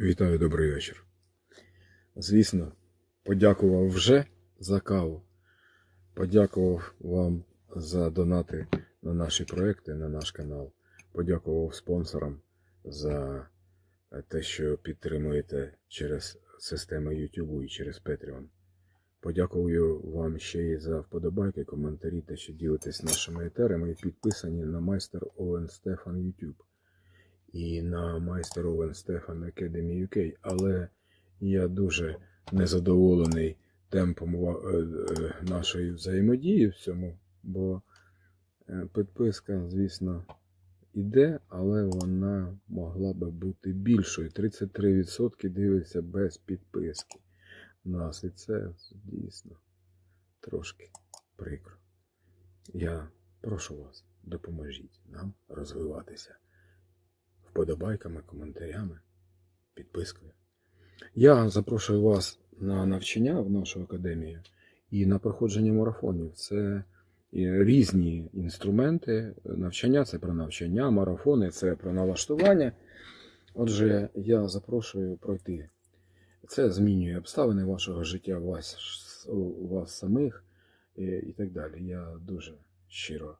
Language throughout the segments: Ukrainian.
Вітаю, добрий вечір. Звісно, подякував вже за каву. Подякував вам за донати на наші проекти, на наш канал. Подякував спонсорам за те, що підтримуєте через систему YouTube і через Patreon. Подякую вам ще й за вподобайки, коментарі та що ділитесь нашими етерами і підписані на майстер Овен Стефан YouTube і на майстер Овен Стефан Academy UK, але я дуже незадоволений темпом е, е, нашої взаємодії в цьому, бо е, підписка, звісно, іде, але вона могла би бути більшою. 33% дивиться без підписки нас, і це дійсно трошки прикро. Я прошу вас, допоможіть нам розвиватися вподобайками, коментарями, підпискою. Я запрошую вас на навчання в нашу академію і на проходження марафонів. Це різні інструменти. Навчання це про навчання, марафони це про налаштування. Отже, я запрошую пройти. Це змінює обставини вашого життя, вас, вас самих і, і так далі. Я дуже щиро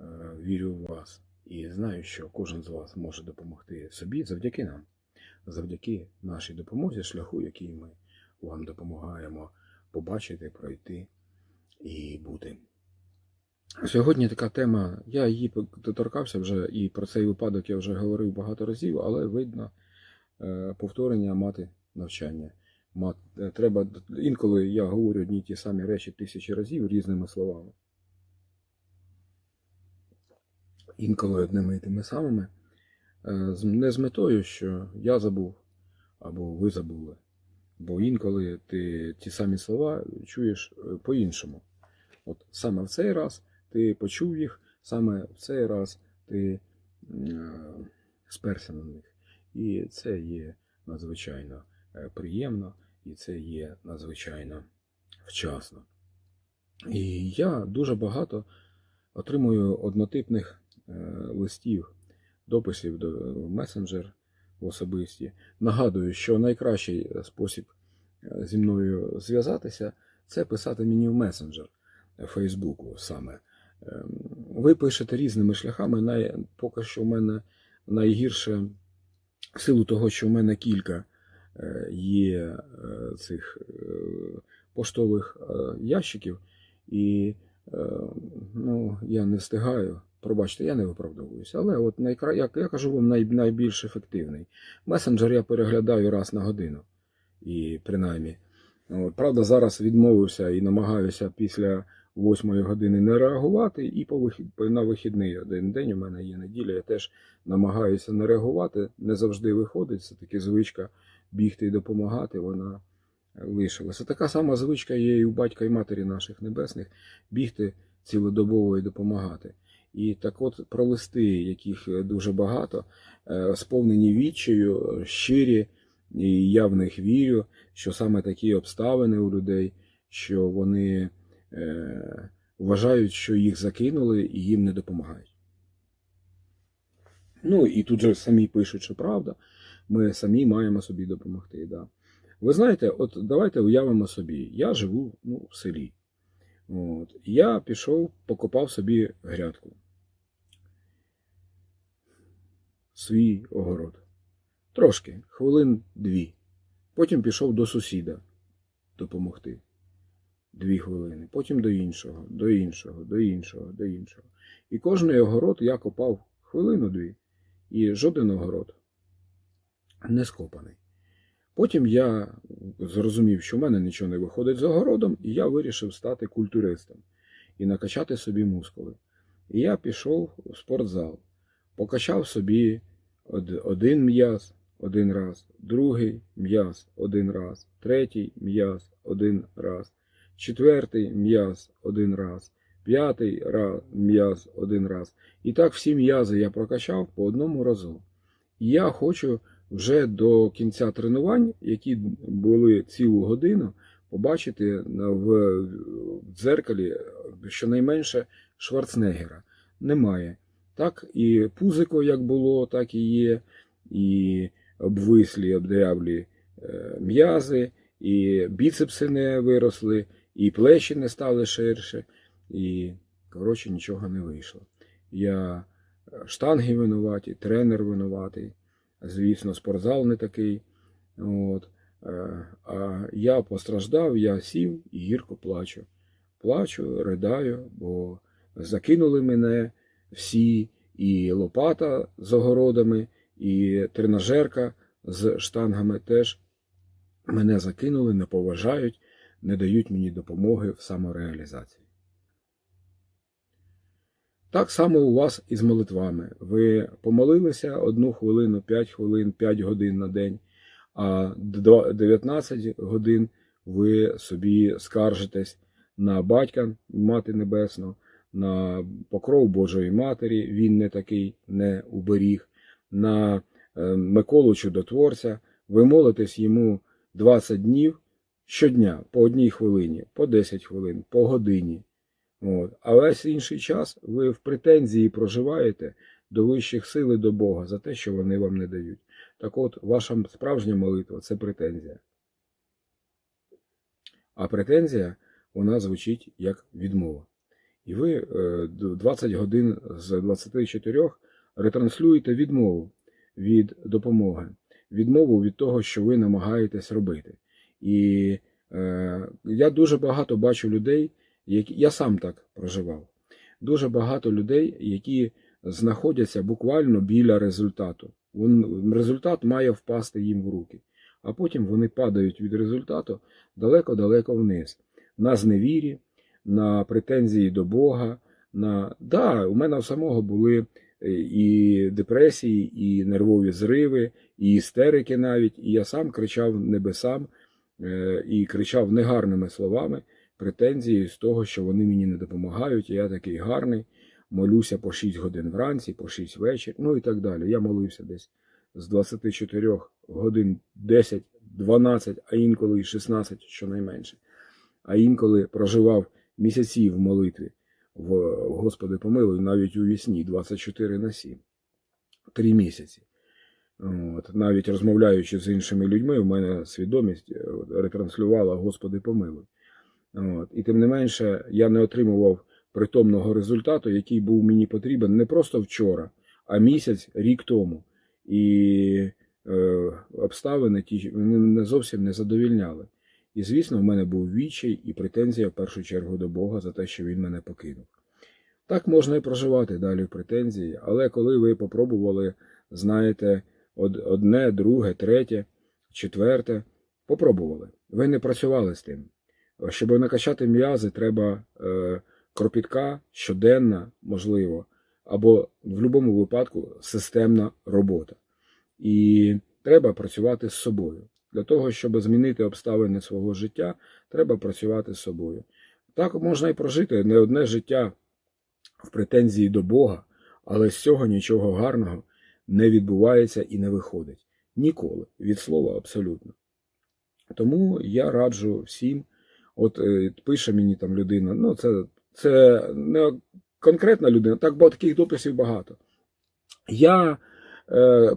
е, вірю в вас і знаю, що кожен з вас може допомогти собі завдяки нам, завдяки нашій допомозі, шляху, який ми вам допомагаємо побачити, пройти і бути. Сьогодні така тема, я її доторкався вже, і про цей випадок я вже говорив багато разів, але видно е, повторення мати навчання. Е, треба, інколи я говорю одні ті самі речі тисячі разів різними словами. Інколи одними і тими самими. Е, Не з метою, що я забув або ви забули. Бо інколи ти ті самі слова чуєш е, по-іншому. От саме в цей раз ти почув їх, саме в цей раз ти е, сперся на них. І це є надзвичайно приємно, і це є надзвичайно вчасно. І я дуже багато отримую однотипних листів, дописів до в месенджер в особисті. Нагадую, що найкращий спосіб е, зі мною зв'язатися це писати мені в месенджер Фейсбуку саме. Ем, Ви пишете різними шляхами. Най, поки що в мене найгірше в силу того, що в мене кілька е, є е, цих е, поштових е, ящиків, і е, ну, я не встигаю. Пробачте, я не виправдовуюся, але от найкра... я, я кажу вам най... найбільш ефективний. Месенджер я переглядаю раз на годину. І принаймні. От, правда, зараз відмовився і намагаюся після восьмої години не реагувати, і по вихід... на вихідний один день у мене є неділя, я теж намагаюся не реагувати. Не завжди виходить. Це таки звичка бігти і допомагати, вона лишилася. Така сама звичка є і у батька і матері наших небесних бігти цілодобово і допомагати. І так от про листи, яких дуже багато, е, сповнені відчаю, щирі, і я в них вірю, що саме такі обставини у людей, що вони е, вважають, що їх закинули і їм не допомагають. Ну і тут же самі пишуть, що правда, ми самі маємо собі допомогти. Да. Ви знаєте, от давайте уявимо собі, я живу ну, в селі. От, я пішов, покопав собі грядку. Свій огород. Трошки, хвилин дві. Потім пішов до сусіда допомогти. Дві хвилини. Потім до іншого, до іншого, до іншого, до іншого. І кожний огород я копав хвилину-дві. І жоден огород не скопаний. Потім я зрозумів, що в мене нічого не виходить з огородом, і я вирішив стати культуристом і накачати собі мускули. І я пішов в спортзал, покачав собі один м'яз один раз, другий м'яз один раз, третій м'яз один раз, четвертий м'яз один раз, п'ятий м'яз один раз. І так всі м'язи я прокачав по одному разу. І я хочу вже до кінця тренувань, які були цілу годину, побачити в дзеркалі щонайменше Шварценеггера. Немає. Так і пузико як було, так і є, і обвислі, обдряблі е, м'язи, і біцепси не виросли, і плечі не стали ширше, і, коротше, нічого не вийшло. Я е, штанги винуваті, тренер винуватий, звісно, спортзал не такий. От. Е, А я постраждав, я сів і гірко плачу. Плачу, ридаю, бо закинули мене всі, і лопата з огородами, і тренажерка з штангами теж мене закинули, не поважають, не дають мені допомоги в самореалізації. Так само у вас і з молитвами. Ви помолилися одну хвилину, 5 хвилин, 5 годин на день, а 19 годин ви собі скаржитесь на батька, Мати Небесну, на покров Божої Матері, він не такий, не уберіг, на е, Миколу Чудотворця. Ви молитесь йому 20 днів щодня, по одній хвилині, по 10 хвилин, по годині. От. А весь інший час ви в претензії проживаєте до вищих сил і до Бога за те, що вони вам не дають. Так от, ваша справжня молитва це претензія. А претензія вона звучить як відмова. І ви е, 20 годин з 24 ретранслюєте відмову від допомоги, відмову від того, що ви намагаєтесь робити. І е, я дуже багато бачу людей, які я сам так проживав. Дуже багато людей, які знаходяться буквально біля результату. Він, результат має впасти їм в руки, а потім вони падають від результату далеко-далеко вниз, на зневірі, на претензії до Бога. На... Да, у мене у самого були е, і депресії, і нервові зриви, і істерики навіть. І я сам кричав небесам е, і кричав негарними словами претензії з того, що вони мені не допомагають, і я такий гарний, молюся по 6 годин вранці, по 6 вечір, ну і так далі. Я молився десь з 24 годин 10, 12, а інколи і 16, щонайменше. А інколи проживав місяці в молитві в Господи помилуй, навіть у вісні 24 на 7. Три місяці. От, навіть розмовляючи з іншими людьми, в мене свідомість е, ретранслювала Господи помилуй. От, і тим не менше, я не отримував притомного результату, який був мені потрібен не просто вчора, а місяць, рік тому. І е, обставини ті не зовсім не задовільняли. І, звісно, в мене був відчай і претензія в першу чергу до Бога за те, що він мене покинув. Так можна і проживати далі претензії, але коли ви попробували, знаєте, одне, друге, третє, четверте, попробували. Ви не працювали з тим. Щоб накачати м'язи, треба е, кропітка щоденна, можливо, або в будь-якому випадку системна робота. І треба працювати з собою. Для того, щоб змінити обставини свого життя, треба працювати з собою. Так можна і прожити не одне життя в претензії до Бога, але з цього нічого гарного не відбувається і не виходить. Ніколи. Від слова абсолютно. Тому я раджу всім, от е, пише мені там людина, ну це, це не конкретна людина, так бо таких дописів багато. Я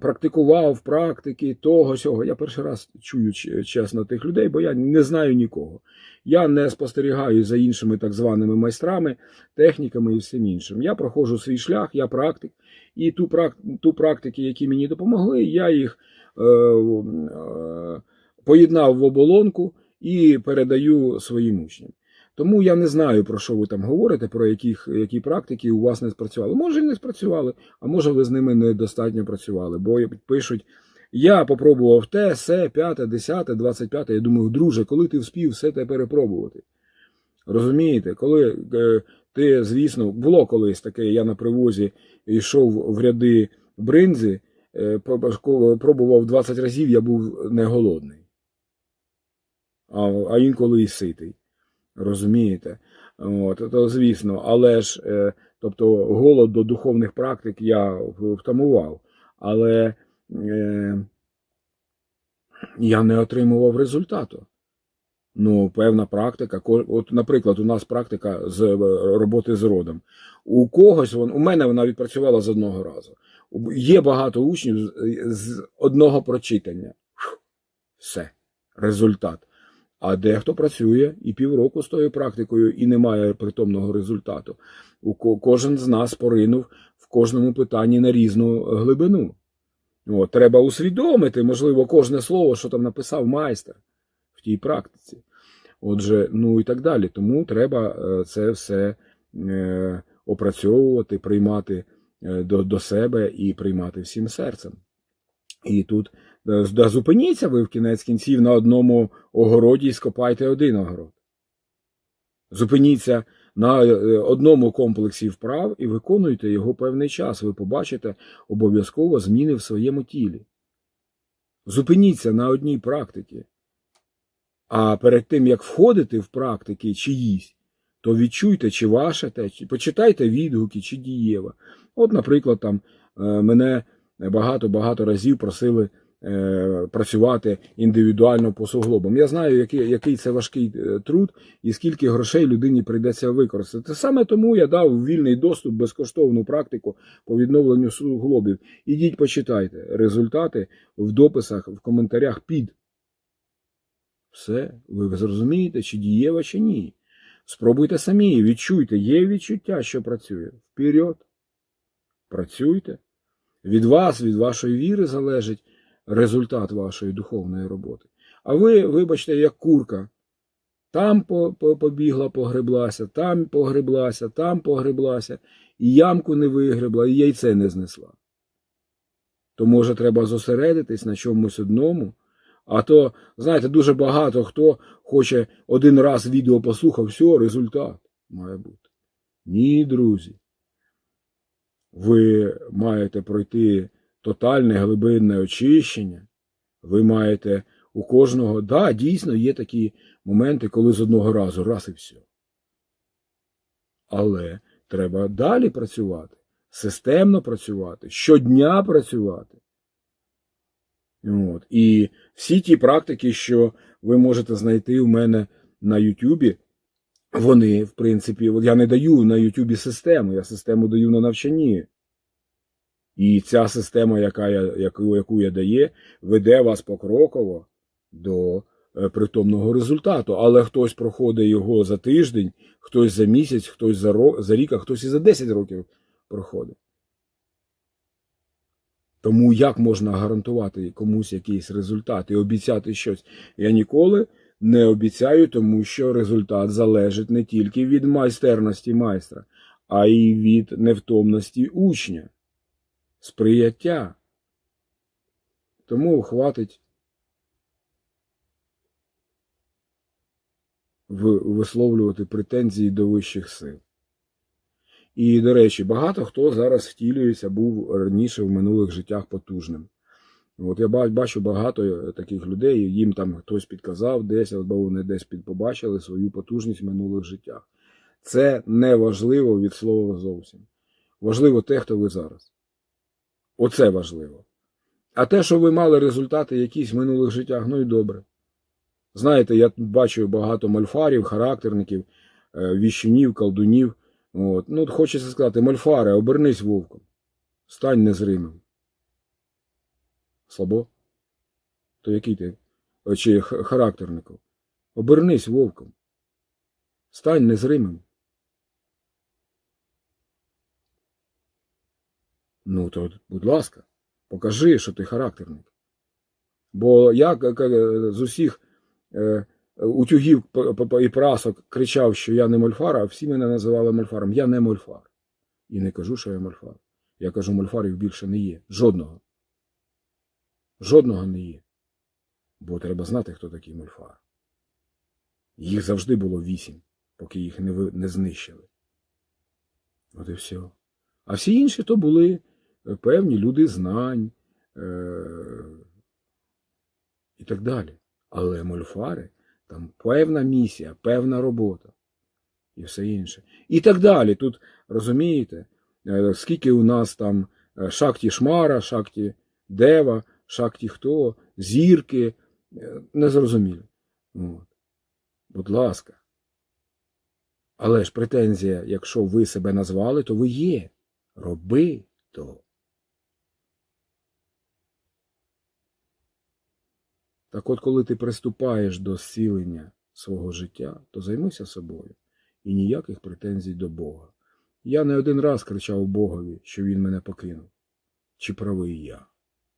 практикував практики того сього. Я перший раз чую чесно тих людей, бо я не знаю нікого. Я не спостерігаю за іншими так званими майстрами, техніками і всім іншим. Я проходжу свій шлях, я практик, і ту, ту практики, які мені допомогли, я їх е, е, поєднав в оболонку і передаю своїм учням. Тому я не знаю, про що ви там говорите, про яких, які практики у вас не спрацювали. Може, не спрацювали, а може, ви з ними недостатньо працювали. Бо пишуть, я попробував те, се, п'яте, десяте, двадцять п'яте. Я думаю, друже, коли ти вспів все те перепробувати? Розумієте, коли е, ти, звісно, було колись таке, я на привозі йшов в ряди бринзи, е, пробував 20 разів, я був не голодний, а інколи і ситий. Розумієте? От, то звісно, але ж, е, тобто, голод до духовних практик я втамував, але е, я не отримував результату. Ну, певна практика. От, наприклад, у нас практика з роботи з родом. У когось у мене вона відпрацювала з одного разу. Є багато учнів з одного прочитання. Все, результат. А дехто працює і півроку з тою практикою, і не має притомного результату. Кожен з нас поринув в кожному питанні на різну глибину. От, треба усвідомити, можливо, кожне слово, що там написав майстер в тій практиці. Отже, ну і так далі. Тому треба е, це все е, опрацьовувати, приймати е, до, до себе і приймати всім серцем. І тут да, зупиніться ви в кінець кінців на одному огороді і скопайте один огород. Зупиніться на е, одному комплексі вправ і виконуйте його певний час. Ви побачите обов'язково зміни в своєму тілі. Зупиніться на одній практиці. А перед тим, як входити в практики чиїсь, то відчуйте, чи ваше те, чи почитайте відгуки, чи дієва. От, наприклад, там е, мене багато-багато разів просили е, працювати індивідуально по суглобам. Я знаю, який, який це важкий е, труд і скільки грошей людині прийдеться використати. Саме тому я дав вільний доступ, безкоштовну практику по відновленню суглобів. Ідіть почитайте результати в дописах, в коментарях під. Все, ви зрозумієте, чи дієва, чи ні. Спробуйте самі, відчуйте, є відчуття, що працює. Вперед. Працюйте. Від вас, від вашої віри залежить результат вашої духовної роботи. А ви, вибачте, як курка. Там по- по- побігла, погреблася, там погреблася, там погреблася, і ямку не вигребла, і яйце не знесла. То, може, треба зосередитись на чомусь одному. А то, знаєте, дуже багато хто хоче один раз відео послухав, все, результат має бути. Ні, друзі. Ви маєте пройти тотальне глибинне очищення. Ви маєте у кожного, да, дійсно є такі моменти, коли з одного разу раз і все. Але треба далі працювати, системно працювати, щодня працювати. От. І всі ті практики, що ви можете знайти у мене на Ютубі, вони, в принципі, от я не даю на Ютубі систему, я систему даю на навчанні. І ця система, яка я, яку, яку я дає, веде вас покроково до е, притомного результату. Але хтось проходить його за тиждень, хтось за місяць, хтось за, ро- за рік, а хтось і за 10 років проходить. Тому як можна гарантувати комусь якийсь результат і обіцяти щось? Я ніколи не обіцяю, тому що результат залежить не тільки від майстерності майстра, а й від невтомності учня, сприяття. Тому хватить висловлювати претензії до вищих сил. І, до речі, багато хто зараз втілюється, був раніше в минулих життях потужним. От я бачу багато таких людей, їм там хтось підказав десь, або вони десь побачили свою потужність в минулих життях. Це не важливо від слова зовсім. Важливо те, хто ви зараз. Оце важливо. А те, що ви мали результати якісь минулих життях, ну і добре. Знаєте, я бачу багато мольфарів, характерників, е, віщунів, колдунів. От. Ну, хочеться сказати, мольфаре, обернись вовком. Стань незримим. Слабо? То який ти? Чи х- характерником? Обернись вовком. Стань незримим. Ну, то, будь ласка, покажи, що ти характерник. Бо я з усіх е, утюгів і прасок кричав, що я не мольфар, а всі мене називали мольфаром. Я не мольфар. І не кажу, що я мольфар. Я кажу, мольфарів більше не є. Жодного. Жодного не є. Бо треба знати, хто такий мольфар. Їх завжди було вісім, поки їх не, ви- не знищили. От і все. А всі інші то були певні люди знань е- і так далі. Але мольфари там певна місія, певна робота і все інше. І так далі. Тут розумієте, е, скільки у нас там е, шакті шмара, шакті дева, шакті хто, зірки, е, незрозуміло. От. Будь ласка. Але ж претензія, якщо ви себе назвали, то ви є. Роби то. Так от, коли ти приступаєш до зцілення свого життя, то займися собою і ніяких претензій до Бога. Я не один раз кричав Богові, що він мене покинув. Чи правий я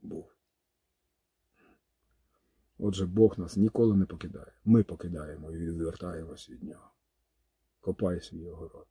був? Отже, Бог нас ніколи не покидає. Ми покидаємо і відвертаємось від нього. Копай свій огород.